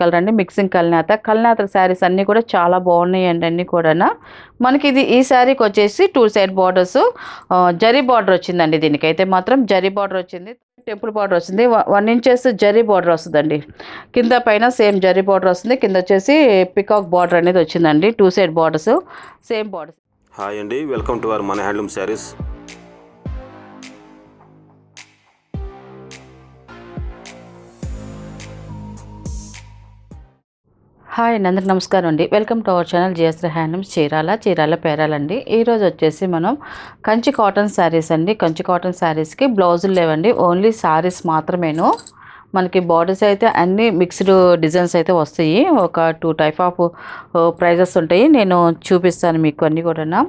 Colour అండి mixing కల్నాథ కల్నాథ saris అన్నీ కూడా చాలా బాగున్నాయండి అన్నీ కూడా మనకి ఇది ఈ శారీకి వచ్చేసి two side borders zari border వచ్చిందండి దీనికైతే మాత్రం జరీ బార్డర్ వచ్చింది టెంపుల్ బార్డర్ వస్తుంది వన్ ఇంచెస్ జరీ బార్డర్ వస్తుందండి. కింద పైన సేమ్ జరీ బార్డర్ వస్తుంది. కింద వచ్చేసి పికాక్ బార్డర్ అనేది వచ్చిందండి. Two side borders same borders hi అండి వెల్కమ్ టు అవర్ మన హ్యాండ్లూమ్ శారీస్ హాయ్ అండి అందరికి నమస్కారం అండి. Welcome to our channel GSR handlooms Chirala Chirala పేరాలండి ఈరోజు వచ్చేసి మనం కంచి కాటన్ శారీస్ అండి. కంచి కాటన్ శారీస్కి బ్లౌజులు లేవండి. ఓన్లీ శారీస్ మాత్రమేను. మనకి బార్డర్స్ అయితే అన్ని మిక్స్డ్ డిజైన్స్ అయితే వస్తాయి. ఒక టూ టైప్ ఆఫ్ ప్రైజెస్ ఉంటాయి. నేను చూపిస్తాను మీకు అన్నీ కూడా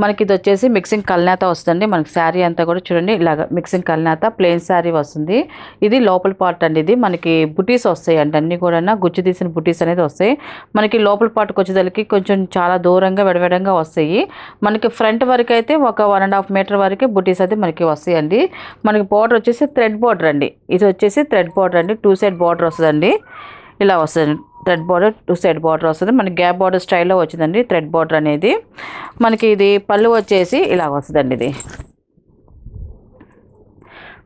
మనకి ఇది వచ్చేసి మిక్సింగ్ కల్నేత వస్తుంది. మనకి శారీ అంతా కూడా చూడండి ఇలాగ మిక్సింగ్ కల్నేత ప్లెయిన్ శారీ వస్తుంది. ఇది లోపల పార్ట్ అండి ఇది. మనకి బుటీస్ వస్తాయి అండి అన్నీ కూడా గుచ్చి తీసిన బుటీస్ అనేది వస్తాయి. మనకి లోపల పార్ట్కి వచ్చేసరికి కొంచెం చాలా దూరంగా విడవిడంగా వస్తాయి. మనకి ఫ్రంట్ వరకు అయితే ఒక వన్ అండ్ హాఫ్ మీటర్ వరకు బుటీస్ అయితే మనకి వస్తాయండి. మనకి బార్డర్ వచ్చేసి థ్రెడ్ బార్డర్ అండి. ఇది వచ్చేసి థ్రెడ్ బార్డర్ అండి. టూ సైడ్ బార్డర్ వస్తుందండి. ఇలా వస్తుంది. Thread border two side border వస్తుంది. మనకి గ్యాప్ బార్డర్ స్టైల్లో వచ్చిందండి. థ్రెడ్ బార్డర్ అనేది. మనకి ఇది పళ్ళు వచ్చేసి ఇలా వస్తుందండి ఇది.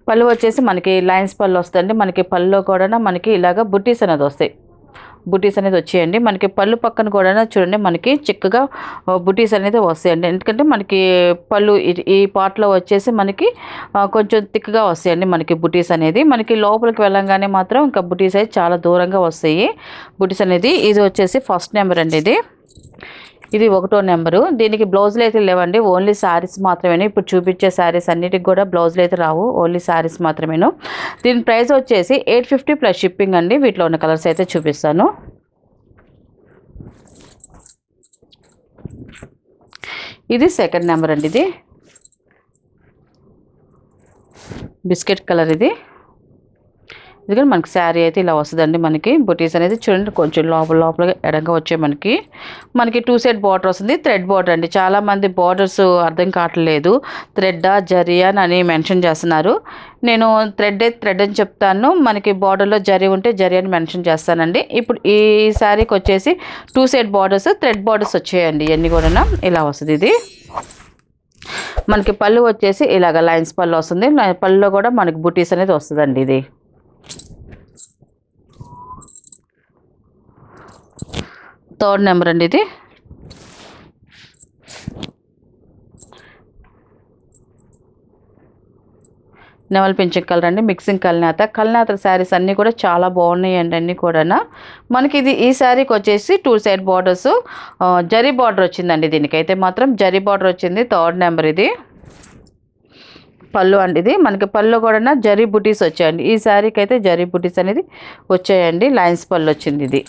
పళ్ళు వచ్చేసి మనకి లైన్స్ పళ్ళు వస్తుంది మనకి పళ్ళులో కూడా మనకి ఇలాగ బుట్టీస్ అనేది వస్తాయి. బుటీస్ అనేది వచ్చాయండి. మనకి పళ్ళు పక్కన కూడా చూడండి మనకి చిక్కగా బుటీస్ అనేది వస్తాయండి. ఎందుకంటే మనకి పళ్ళు ఈ పార్ట్లో వచ్చేసి మనకి కొంచెం థిక్గా వస్తాయండి మనకి బుటీస్ అనేది. మనకి లోపలికి వెళ్ళంగానే మాత్రం ఇంకా బుటీస్ అయితే చాలా దూరంగా వస్తాయి. బుటీస్ అనేది ఇది వచ్చేసి ఫస్ట్ నెంబర్ అండి ఇది. ఇది ఒకటో నెంబరు. దీనికి బ్లౌజులు అయితే లేవండి. ఓన్లీ శారీస్ మాత్రమే ఇప్పుడు చూపించే శారీస్ అన్నిటికి కూడా బ్లౌజులు అయితే రావు. ఓన్లీ శారీస్ మాత్రమేను. దీని ప్రైస్ వచ్చేసి ఎయిట్ ఫిఫ్టీ ప్లస్ షిప్పింగ్ అండి. వీటిలో ఉన్న కలర్స్ అయితే చూపిస్తాను. ఇది సెకండ్ నెంబర్ అండి ఇది. బిస్కెట్ కలర్ ఇది. ఎందుకంటే మనకి శారీ అయితే ఇలా వస్తుందండి మనకి. బుటీస్ అనేది చూడండి కొంచెం లోపల లోపల ఎడంగా వచ్చే మనకి. మనకి టూ సైడ్ బార్డర్ వస్తుంది థ్రెడ్ బార్డర్ అండి. చాలామంది బార్డర్స్ అర్థం కావట్లేదు. థ్రెడ్డా జరియా అని మెన్షన్ చేస్తున్నారు. నేను థ్రెడ్ థ్రెడ్ అని చెప్తాను. మనకి బార్డర్లో జరీ ఉంటే జరి అని మెన్షన్ చేస్తానండి. ఇప్పుడు ఈ శారీకి వచ్చేసి two side borders thread borders వచ్చాయండి. ఇవన్నీ కూడా ఇలా వస్తుంది ఇది. మనకి పళ్ళు వచ్చేసి ఇలాగ లైన్స్ పళ్ళు వస్తుంది. పళ్ళులో కూడా మనకి బుటీస్ అనేది వస్తుందండి ఇది. థర్డ్ నెంబర్ అండి ఇది. నెవల్ పింఛన్ కలర్ అండి మిక్సింగ్ కల్నాత. కల్నాత శారీస్ అన్నీ కూడా చాలా బాగున్నాయండి అన్నీ కూడా మనకి ఇది ఈ శారీకి వచ్చేసి two side borders zari border వచ్చిందండి దీనికైతే మాత్రం జరీ బార్డర్ వచ్చింది థర్డ్ నెంబర్ ఇది. పళ్ళు అండి ఇది. మనకి పళ్ళు కూడా జరీ బుటీస్ వచ్చాయండి. ఈ శారీకి అయితే జరీ బుటీస్ అనేది వచ్చాయండి. లైన్స్ పళ్ళు వచ్చింది ఇది.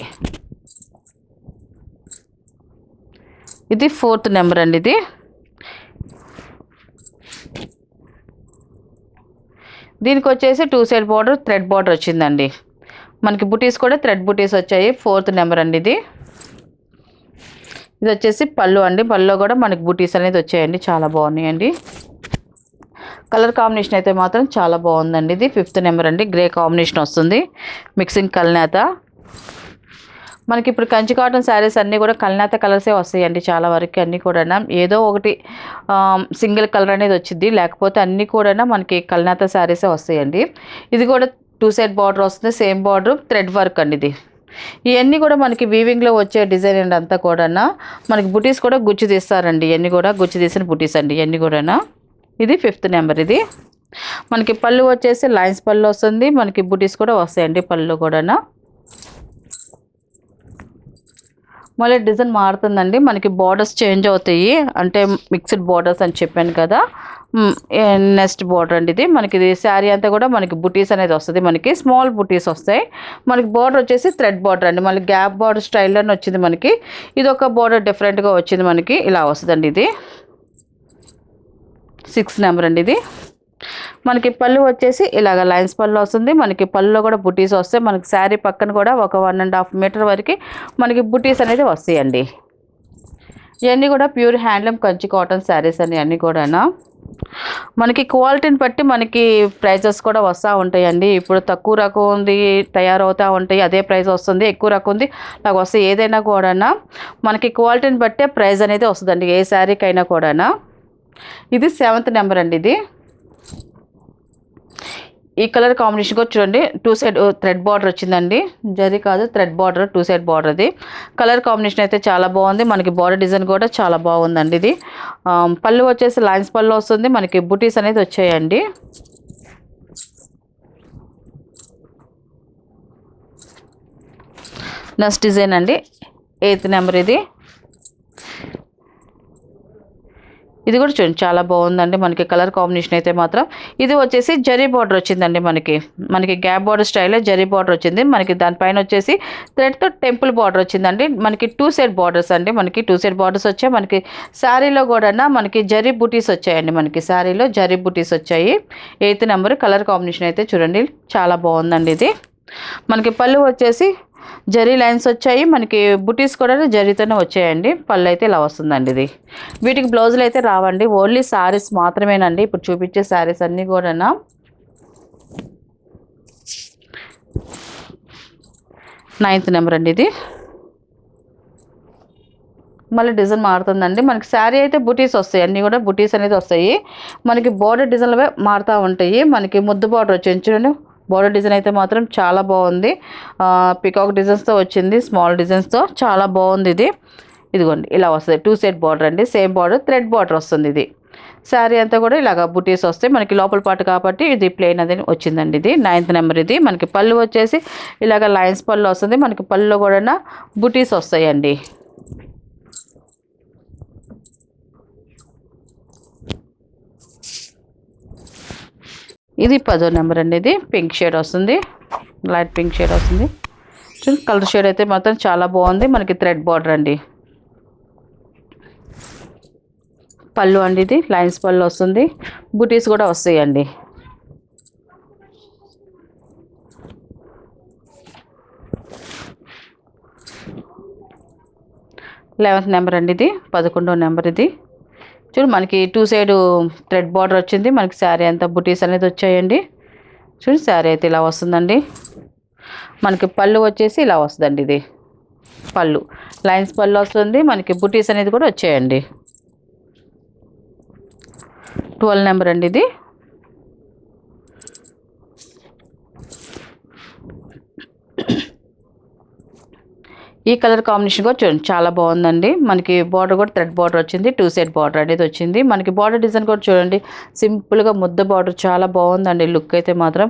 ఇది ఫోర్త్ నెంబర్ అండి ఇది. దీనికి వచ్చేసి two side border thread border వచ్చిందండి. మనకి బుటీస్ కూడా థ్రెడ్ బుటీస్ వచ్చాయి ఫోర్త్ నెంబర్ అండి ఇది. ఇది వచ్చేసి పళ్ళు అండి. పళ్ళులో కూడా మనకి బుటీస్ అనేది వచ్చాయండి చాలా బాగున్నాయండి. కలర్ కాంబినేషన్ అయితే మాత్రం చాలా బాగుందండి ఇది. ఫిఫ్త్ నెంబర్ అండి గ్రే కాంబినేషన్ వస్తుంది. మిక్సింగ్ కల్నేత. మనకి ఇప్పుడు కంచి కాటన్ శారీస్ అన్నీ కూడా కల్నేత కలర్సే వస్తాయండి చాలా వరకు అన్నీ కూడా ఏదో ఒకటి సింగిల్ కలర్ అనేది వచ్చింది లేకపోతే అన్నీ కూడా మనకి కల్నేత శారీసే వస్తాయండి. ఇది కూడా టూ సైడ్ బార్డర్ వస్తుంది. సేమ్ బార్డర్ థ్రెడ్ వర్క్ అండి ఇది. ఇవన్నీ కూడా మనకి వీవింగ్లో వచ్చే డిజైన్ అండి అంతా కూడా మనకి బుటీస్ కూడా గుచ్చి తీస్తారండి. ఇవన్నీ కూడా గుచ్చి తీసిన బుటీస్ అండి. ఇవన్నీ కూడా ఇది ఫిఫ్త్ నెంబర్ ఇది. మనకి పళ్ళు వచ్చేసి లైన్స్ పళ్ళు వస్తుంది. మనకి బుటీస్ కూడా వస్తాయండి పళ్ళు కూడా మళ్ళీ డిజైన్ మారుతుందండి. మనకి బార్డర్స్ చేంజ్ అవుతాయి. అంటే మిక్స్డ్ బార్డర్స్ అని చెప్పాను కదా. నెక్స్ట్ బార్డర్ అండి ఇది. మనకి ఇది శారీ అంతా కూడా మనకి బుటీస్ అనేది వస్తుంది. మనకి స్మాల్ బుటీస్ వస్తాయి. మనకి బార్డర్ వచ్చేసి థ్రెడ్ బార్డర్ అండి. మళ్ళీ గ్యాప్ బార్డర్ స్టైల్లోనే వచ్చింది మనకి. ఇది ఒక బార్డర్ డిఫరెంట్గా వచ్చింది మనకి. ఇలా వస్తుందండి ఇది. సిక్స్ నెంబర్ అండి ఇది. మనకి పళ్ళు వచ్చేసి ఇలాగ లైన్స్ పళ్ళు వస్తుంది. మనకి పళ్ళులో కూడా బుటీస్ వస్తాయి. మనకి శారీ పక్కన కూడా ఒక వన్ అండ్ హాఫ్ మీటర్ వరకు మనకి బుటీస్ అనేది వస్తాయండి. ఇవన్నీ కూడా pure handloom Kanchi cotton saris అని అన్నీ కూడా మనకి క్వాలిటీని బట్టి మనకి ప్రైజెస్ కూడా వస్తూ ఉంటాయండి. ఇప్పుడు తక్కువ రకం ఉంది తయారవుతూ ఉంటాయి. అదే ప్రైస్ వస్తుంది ఎక్కువ రకం ఉంది. నాకు వస్తే ఏదైనా కూడా మనకి క్వాలిటీని బట్టే ప్రైస్ అనేది వస్తుందండి. ఏ శారీకైనా కూడా ఇది సెవెంత్ నెంబర్ అండి ఇది. ఈ కలర్ కాంబినేషన్ కూడా చూడండి టూ సైడ్ థ్రెడ్ బార్డర్ వచ్చిందండి. జరీ కాదు thread border two side border అది కలర్ కాంబినేషన్ అయితే చాలా బాగుంది. మనకి బార్డర్ డిజైన్ కూడా చాలా బాగుందండి ఇది. పళ్ళు వచ్చేసి లైన్స్ పళ్ళు వస్తుంది. మనకి బుటీస్ అనేది వచ్చాయండి. నెక్స్ట్ డిజైన్ అండి ఎయిత్ నెంబర్ ఇది. ఇది కూడా చూడండి చాలా బాగుందండి. మనకి కలర్ కాంబినేషన్ అయితే మాత్రం ఇది వచ్చేసి జరీ బార్డర్ వచ్చిందండి మనకి. మనకి గ్యాప్ బార్డర్ స్టైల్లో జరీ బార్డర్ వచ్చింది. మనకి దానిపైన వచ్చేసి థ్రెడ్తో టెంపుల్ బార్డర్ వచ్చిందండి. మనకి టూ సైడ్ బార్డర్స్ అండి. మనకి టూ సైడ్ బార్డర్స్ వచ్చాయి. మనకి శారీలో కూడా మనకి జరీ బుటీస్ వచ్చాయండి. మనకి శారీలో జరీ బుటీస్ వచ్చాయి. ఎయిత్ నెంబర్ కలర్ కాంబినేషన్ అయితే చూడండి చాలా బాగుందండి ఇది. మనకి పళ్ళు వచ్చేసి జరీ లైన్స్ వచ్చాయి. మనకి బుటీస్ కూడా జరీతోనే వచ్చాయండి. పళ్ళు అయితే ఇలా వస్తుందండి ఇది. వీటికి బ్లౌజులు అయితే రావండి. ఓన్లీ శారీస్ మాత్రమేనండి. ఇప్పుడు చూపించే శారీస్ అన్నీ కూడా నైన్త్ నెంబర్ అండి ఇది. మళ్ళీ డిజైన్ మారుతుందండి. మనకి శారీ అయితే బుటీస్ వస్తాయి. అన్నీ కూడా బుటీస్ అనేది వస్తాయి. మనకి బోర్డర్ డిజైన్లు మారుతూ ఉంటాయి. మనకి ముద్దు బార్డర్ వచ్చి చూడండి. బోర్డర్ డిజైన్ అయితే మాత్రం చాలా బాగుంది. పికాక్ డిజైన్స్తో వచ్చింది స్మాల్ డిజైన్స్తో చాలా బాగుంది ఇది. ఇదిగోండి ఇలా వస్తుంది. టూ సెట్ బార్డర్ అండి సేమ్ బార్డర్ థ్రెడ్ బార్డర్ వస్తుంది ఇది. శారీ అంతా కూడా ఇలాగ బుటీస్ వస్తాయి. మనకి లోపల పాటు కాబట్టి ఇది ప్లెయిన్ అది వచ్చిందండి ఇది. నైన్త్ నెంబర్ ఇది. మనకి పళ్ళు వచ్చేసి ఇలాగ లైన్స్ పళ్ళు వస్తుంది. మనకి పళ్ళులో కూడా బుటీస్ వస్తాయండి. ఇది పదో నెంబర్ అండి ఇది. పింక్ షేడ్ వస్తుంది. లైట్ పింక్ షేడ్ వస్తుంది. చూడండి కలర్ షేడ్ అయితే మాత్రం చాలా బాగుంది. మనకి థ్రెడ్ బార్డర్ అండి. పళ్ళు అండి ఇది. లైన్స్ పళ్ళు వస్తుంది. బుటీస్ కూడా వస్తాయండి. లెవెన్త్ నెంబర్ అండి ఇది. పదకొండో నెంబర్ ఇది. చూడు మనకి టూ సైడ్ థ్రెడ్ బార్డర్ వచ్చింది. మనకి శారీ అంతా బుటీస్ అనేది వచ్చాయండి. చూడు శారీ అయితే ఇలా వస్తుందండి. మనకి పళ్ళు వచ్చేసి ఇలా వస్తుందండి ఇది. పళ్ళు. లైన్స్ పళ్ళు వస్తుంది. మనకి బుటీస్ అనేది కూడా వచ్చాయండి. ట్వెల్వ్ నెంబర్ అండి ఇది. ఈ కలర్ కాంబినేషన్ కూడా చూడండి చాలా బాగుందండి. మనకి బార్డర్ కూడా థ్రెడ్ బార్డర్ వచ్చింది టూ సైడ్ బార్డర్ అనేది వచ్చింది. మనకి బార్డర్ డిజైన్ కూడా చూడండి సింపుల్గా ముద్ద బార్డర్ చాలా బాగుందండి లుక్ అయితే మాత్రం.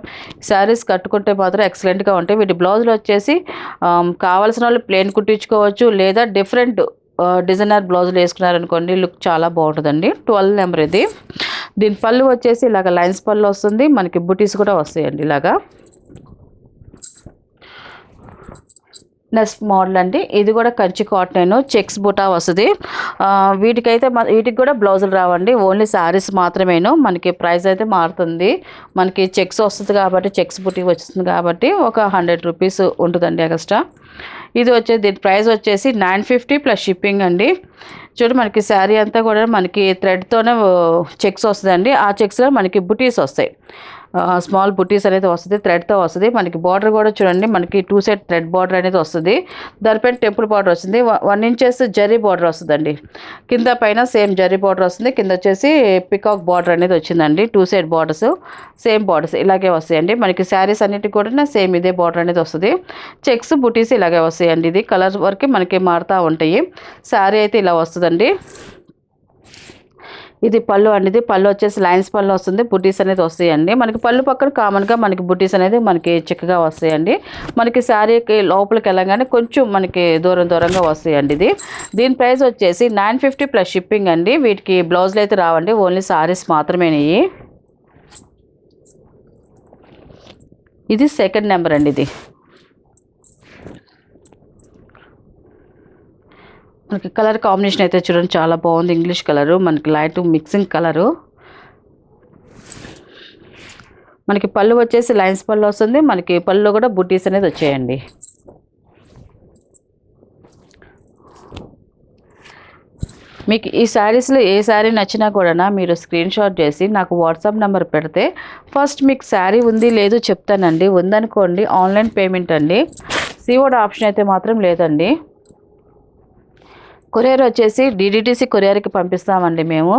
శారీస్ కట్టుకుంటే మాత్రం ఎక్సలెంట్గా ఉంటాయి. వీటి బ్లౌజులు వచ్చేసి కావాల్సిన వాళ్ళు ప్లేన్ కుట్టించుకోవచ్చు లేదా డిఫరెంట్ డిజైనర్ బ్లౌజులు వేసుకున్నారనుకోండి లుక్ చాలా బాగుంటుందండి. ట్వెల్వ్ నెంబర్ ఇది. దీని పళ్ళు వచ్చేసి ఇలాగ లైన్స్ పళ్ళు వస్తుంది. మనకి బుటీస్ కూడా వస్తాయండి ఇలాగా. నెక్స్ట్ మోడల్ అండి. ఇది కూడా కంచి కాటన్ చెక్స్ బుటా వస్తుంది వీటికైతే వీటికి కూడా బ్లౌజులు రావండి. ఓన్లీ శారీస్ మాత్రమేను. మనకి ప్రైస్ అయితే మారుతుంది. మనకి చెక్స్ వస్తుంది కాబట్టి చెక్స్ బుటీ వస్తుంది కాబట్టి ఒక హండ్రెడ్ రూపీస్ ఉంటుందండి ఎక్స్ట్రా. ఇది వచ్చేసి దీని ప్రైస్ వచ్చేసి నైన్ ఫిఫ్టీ ప్లస్ షిప్పింగ్ అండి. చూడు మనకి శారీ అంతా కూడా మనకి థ్రెడ్తోనే చెక్స్ వస్తుందండి. ఆ చెక్స్లో మనకి బుటీస్ వస్తాయి. స్మాల్ బుటీస్ అనేది వస్తుంది థ్రెడ్తో వస్తుంది. మనకి బార్డర్ కూడా చూడండి మనకి టూ సైడ్ థ్రెడ్ బార్డర్ అనేది వస్తుంది. దానిపైన టెంపుల్ బార్డర్ వస్తుంది. వన్ ఇంచెస్ జరీ బార్డర్ వస్తుందండి. కింద పైన సేమ్ జరీ బార్డర్ వస్తుంది. కింద వచ్చేసి పికాక్ బార్డర్ అనేది వచ్చిందండి. Two side borders same borders ఇలాగే వస్తాయండి. మనకి శారీస్ అన్నిటికి కూడా సేమ్ ఇదే బార్డర్ అనేది వస్తుంది. చెక్స్ బుటీస్ ఇలాగే వస్తాయండి. ఇది కలర్ వరకు మనకి మారుతూ ఉంటాయి. శారీ అయితే ఇలా వస్తుందండి. ఇది పళ్ళు అండి. ఇది పళ్ళు వచ్చేసి లైన్స్ పళ్ళు వస్తుంది. బుటీస్ అనేది వస్తాయండి. మనకి పళ్ళు పక్కన కామన్గా మనకి బుటీస్ అనేది మనకి చిక్కగా వస్తాయండి. మనకి శారీకి లోపలికి వెళ్ళగానే కొంచెం మనకి దూరం దూరంగా వస్తాయండి ఇది. దీని ప్రైస్ వచ్చేసి నైన్ ఫిఫ్టీ ప్లస్ షిప్పింగ్ అండి. వీటికి బ్లౌజులు అయితే రావండి. ఓన్లీ శారీస్ మాత్రమేనాయి ఇది సెకండ్ నెంబర్ అండి ఇది. మనకి కలర్ కాంబినేషన్ అయితే చూడండి చాలా బాగుంది ఇంగ్లీష్ కలరు. మనకి లైట్ మిక్సింగ్ కలరు. మనకి పళ్ళు వచ్చేసి లైన్స్ పళ్ళు వస్తుంది. మనకి పళ్ళు కూడా బుట్టీస్ అనేది వచ్చాయండి. మీకు ఈ శారీస్లో ఏ శారీ నచ్చినా కూడా మీరు స్క్రీన్ షాట్ చేసి నాకు వాట్సాప్ నెంబర్ పెడితే ఫస్ట్ మీకు శారీ ఉంది లేదు చెప్తానండి. ఉందనుకోండి ఆన్లైన్ పేమెంట్ అండి. సిఓడ్ ఆప్షన్ అయితే మాత్రం లేదండి. కొరియర్ వచ్చేసి డిడిటీసీ కొరియర్కి పంపిస్తామండి మేము.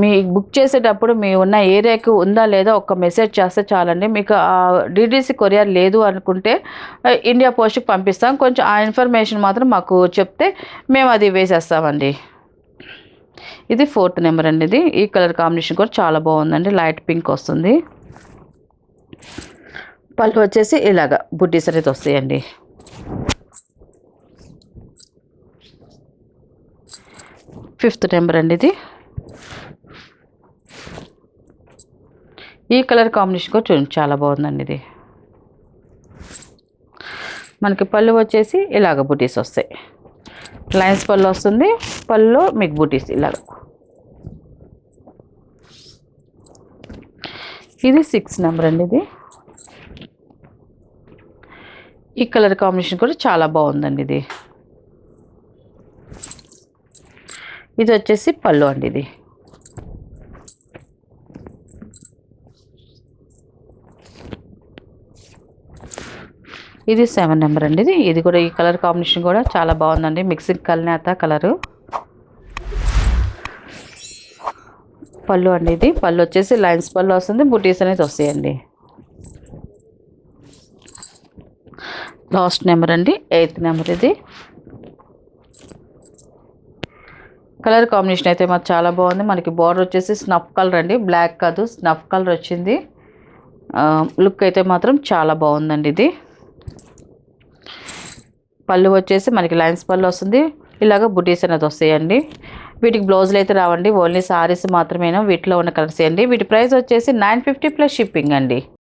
మీ బుక్ చేసేటప్పుడు మీ ఉన్న ఏరియాకి ఉందా లేదా ఒక మెసేజ్ చేస్తే చాలండి. మీకు డిడిసి కొరియర్ లేదు అనుకుంటే ఇండియా పోస్ట్కి పంపిస్తాం. కొంచెం ఆ ఇన్ఫర్మేషన్ మాత్రం మాకు చెప్తే మేము అది వేసేస్తామండి. ఇది ఫోర్త్ నెంబర్ అండి ఇది. ఈ కలర్ కాంబినేషన్ కూడా చాలా బాగుందండి. లైట్ పింక్ వస్తుంది. పళ్ళు వచ్చేసి ఇలాగ బుడ్డీస్ అనేది వస్తాయండి. ఫిఫ్త్ నెంబర్ అండి ఇది. ఈ కలర్ కాంబినేషన్ కూడా చూడండి చాలా బాగుందండి ఇది. మనకి పళ్ళు వచ్చేసి ఇలాగ బుటీస్ వస్తాయి. లైన్స్ పళ్ళు వస్తుంది పళ్ళు మీకు బుటీస్ ఇలాగ. ఇది సిక్స్ నెంబర్ అండి ఇది. ఈ కలర్ కాంబినేషన్ కూడా చాలా బాగుందండి ఇది. ఇది వచ్చేసి పళ్ళు అండి ఇది. ఇది సెవెన్ నెంబర్ అండి ఇది. ఇది కూడా ఈ కలర్ కాంబినేషన్ కూడా చాలా బాగుందండి. మిక్సింగ్ కలినేత కలరు. పళ్ళు అండి ఇది. పళ్ళు వచ్చేసి లైన్స్ పళ్ళు వస్తుంది బుటీస్ అనేది వస్తాయండి. లాస్ట్ నెంబర్ అండి ఎయిత్ నెంబర్ ఇది. కలర్ కాంబినేషన్ అయితే మాకు చాలా బాగుంది. మనకి బార్డర్ వచ్చేసి స్నఫ్ కలర్ అండి. బ్లాక్ కాదు స్నఫ్ కలర్ వచ్చింది. లుక్ అయితే మాత్రం చాలా బాగుందండి ఇది. పళ్ళు వచ్చేసి మనకి లైన్స్ పళ్ళు వస్తుంది. ఇలాగ బుటీస్ అనేది వస్తాయండి. వీటికి బ్లౌజులు అయితే రావండి. ఓన్లీ సారీస్ మాత్రమేనా వీటిలో ఉన్న కలర్స్ అండి. వీటి ప్రైస్ వచ్చేసి నైన్ ఫిఫ్టీ ప్లస్ షిప్పింగ్ అండి.